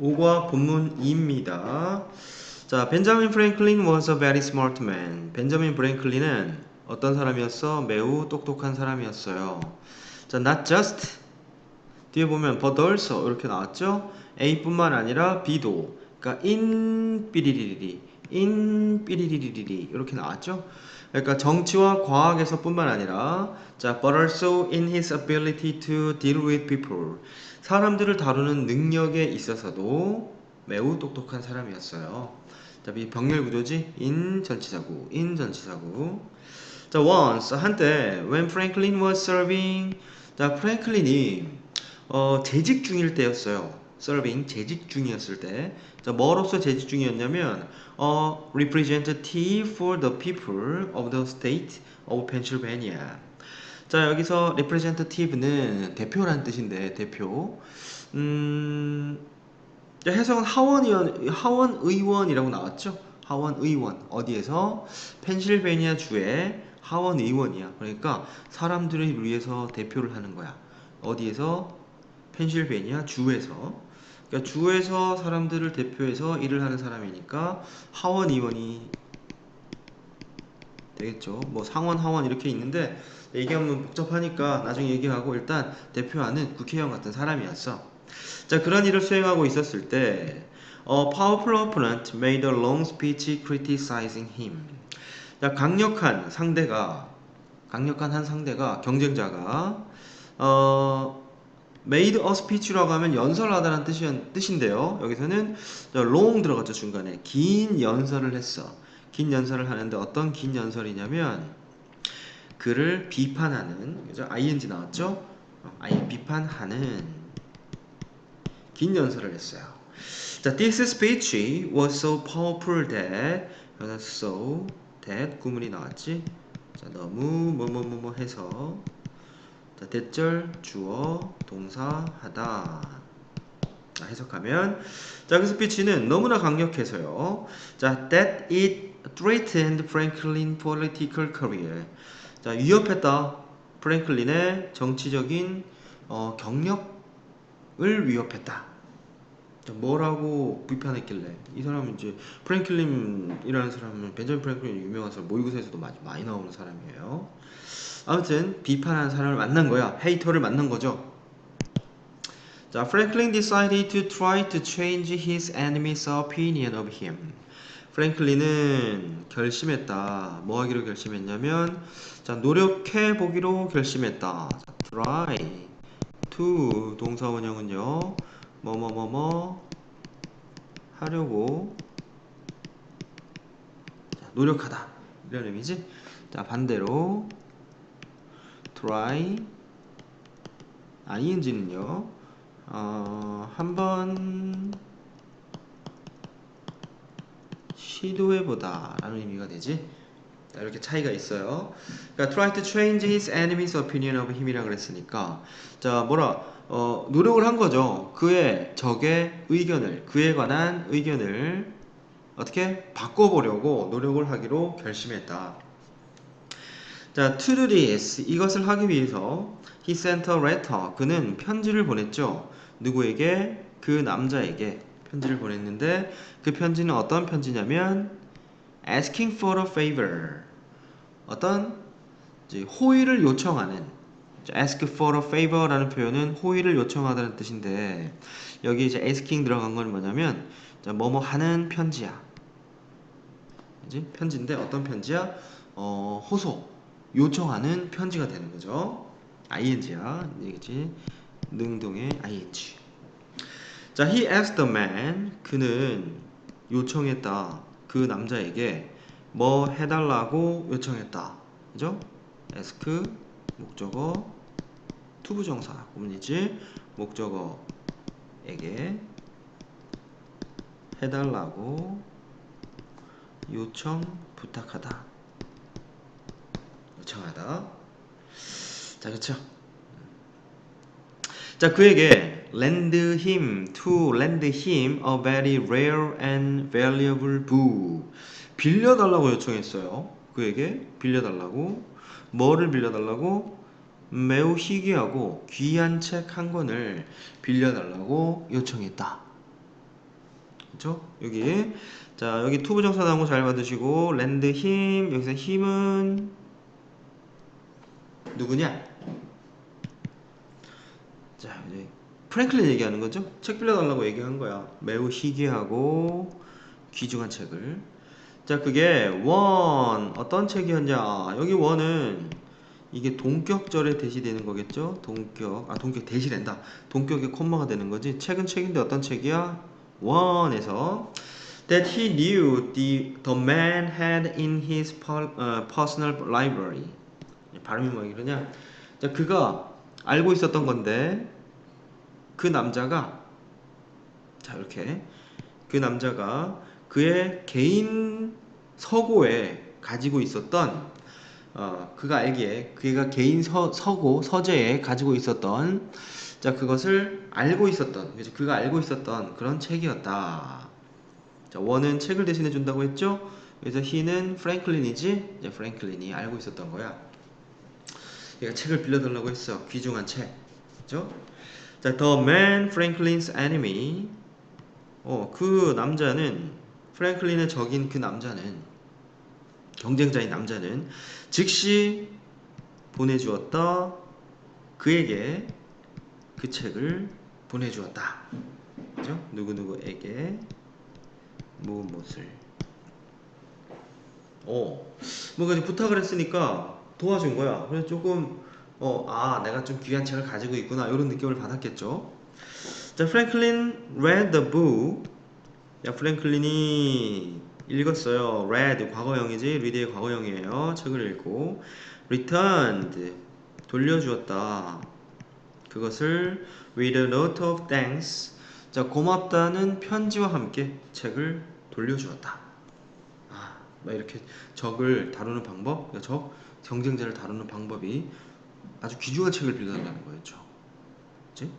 5과 본문 2입니다. 자, 벤자민 프랭클린 was a very smart man. 벤자민 프랭클린은 어떤 사람이었어? 매우 똑똑한 사람이었어요. 자, not just 뒤에 보면 but also 이렇게 나왔죠? A뿐만 아니라 B도 그러니까 in 삐리리리 리 in 삐리리리리 이렇게 나왔죠? 그러니까 정치와 과학에서뿐만 아니라 자, but also in his ability to deal with people 사람들을 다루는 능력에 있어서도 매우 똑똑한 사람이었어요. 자, 이 병렬 구조지 in 전치사구, in 전치사구. 자, once 한때 when Franklin was serving 자, 프랭클린이 어, 재직 중일 때였어요. Serving 재직 중이었을 때. 자, 뭐로서 재직 중이었냐면 어, representative for the people of the state of Pennsylvania. 자, 여기서 representative는 대표라는 뜻인데 대표. 음, 자, 해석은 하원 하원 의원이라고 나왔죠. 하원 의원 어디에서 펜실베니아 주의 하원 의원이야. 그러니까 사람들을 위해서 대표를 하는 거야. 어디에서 펜실베니아 주에서 그러니까 주에서 사람들을 대표해서 일을 하는 사람이니까 하원 의원이 되겠죠. 뭐 상원, 하원 이렇게 있는데 얘기하면 복잡하니까 나중에 얘기하고 일단 대표하는 국회의원 같은 사람이었어. 자 그런 일을 수행하고 있었을 때 A powerful opponent made a long speech criticizing him. 자 강력한 상대가 강력한 한 상대가 경쟁자가 어 made a speech라고 하면 연설하다라는 뜻이, 뜻인데요. 여기서는 long 들어갔죠 중간에 긴 연설을 했어. 긴 연설을 하는데 어떤 긴 연설이냐면 그를 비판하는 그죠? ing 나왔죠? 아이 비판하는 긴 연설을 했어요. 자, this speech was so powerful that so that 구문이 나왔지. 자, 너무 뭐뭐뭐뭐 해서 자, 대절 주어 동사 하다. 자, 해석하면 자, 그 스피치는 너무나 강력해서요. 자, that it threatened Franklin political career. 자, 위협했다. 프랭클린의 정치적인 어, 경력을 위협했다. 자, 뭐라고 비판했길래 이 사람은 이제 프랭클린이라는 사람은 벤자민 프랭클린 유명한 사람 모의고사에서도 많이, 많이 나오는 사람이에요. 아무튼 비판하는 사람을 만난 거야. 헤이터를 만난 거죠. 자, Franklin decided to try to change his enemy's opinion of him. 프랭클린은 결심했다. 뭐 하기로 결심했냐면 자, 노력해 보기로 결심했다. 자, try to 동사 원형은요. 뭐뭐뭐뭐 하려고 자, 노력하다. 이런 의미지? 자, 반대로 try. ing는요. 어, 한번 시도해보다 라는 의미가 되지? 자, 이렇게 차이가 있어요. 그러니까 try to change his enemy's opinion of him이라 그랬으니까. 자 뭐라 어, 노력을 한 거죠. 그의 적의 의견을 그에 관한 의견을 어떻게? 바꿔보려고 노력을 하기로 결심했다 자 to do this 이것을 하기 위해서 he sent a letter. 그는 편지를 보냈죠. 누구에게? 그 남자에게 편지를 보냈는데 그 편지는 어떤 편지냐면 asking for a favor. 어떤? 호의를 요청하는. ask for a favor라는 표현은 호의를 요청하다는 뜻인데 여기 이제 asking 들어간 건 뭐냐면 뭐뭐 하는 편지야. 편지인데 어떤 편지야? 어, 호소 요청하는 편지가 되는 거죠 ing야 이게지 능동의 ing 자, he asked the man. 그는 요청했다. 그 남자에게 뭐 해달라고 요청했다. 그죠? ask 목적어 투부정사 구문이지 목적어에게 해달라고 요청 부탁하다. 요청하다. 자, 그렇죠? 자, 그에게 lend him to lend him a very rare and valuable book. 빌려달라고 요청했어요. 그에게 빌려달라고 뭐를 빌려달라고 매우 희귀하고 귀한 책 한 권을 빌려달라고 요청했다. 그쵸? 여기 자 여기 투부정사 나온 거잘 받으시고 랜드 힘 여기서 힘은 누구냐? 자 이제 프랭클린 얘기하는 거죠? 책 빌려달라고 얘기한 거야. 매우 희귀하고 귀중한 책을. 자 그게 원 어떤 책이었냐? 여기 원은 이게 동격절에 대시되는 거겠죠? 동격 아 동격 대시된다. 동격의 콤마가 되는 거지. 책은 책인데 어떤 책이야? 원에서 that he knew the the man had in his 어, personal library. 발음이 뭐 이러냐? 자 그가 알고 있었던 건데 그 남자가 자 이렇게 그 남자가 그의 개인 서고에 가지고 있었던 어, 그가 알기에 그가 개인 서, 서고 서재에 가지고 있었던 자 그것을 알고 있었던 그죠? 그가 알고 있었던 그런 책이었다. 자 원은 책을 대신해 준다고 했죠. 그래서 he는 프랭클린이지 이제 프랭클린이 알고 있었던 거야. 얘가 책을 빌려달라고 했어. 귀중한 책. 그죠? 자, The Man Franklin's Enemy. 어, 그 남자는 프랭클린의 적인 그 남자는 경쟁자인 남자는 즉시 보내주었다. 그에게 그 책을 보내주었다. 그죠? 누구 누구에게 무엇을 어, 뭔가 부탁을 했으니까 도와준 거야. 그래서 조금 어, 아, 내가 좀 귀한 책을 가지고 있구나 이런 느낌을 받았겠죠. 자, 프랭클린 read the book. 야, 프랭클린이 읽었어요. read 과거형이지, read의 과거형이에요. 책을 읽고 returned 돌려주었다. 그것을 with a note of thanks. 자, 고맙다는 편지와 함께 책을 돌려주었다. 아, 막 이렇게 적을 다루는 방법, 적 경쟁자를 다루는 방법이 아주 귀중한 책을 빌려달라는 거였죠. 그치?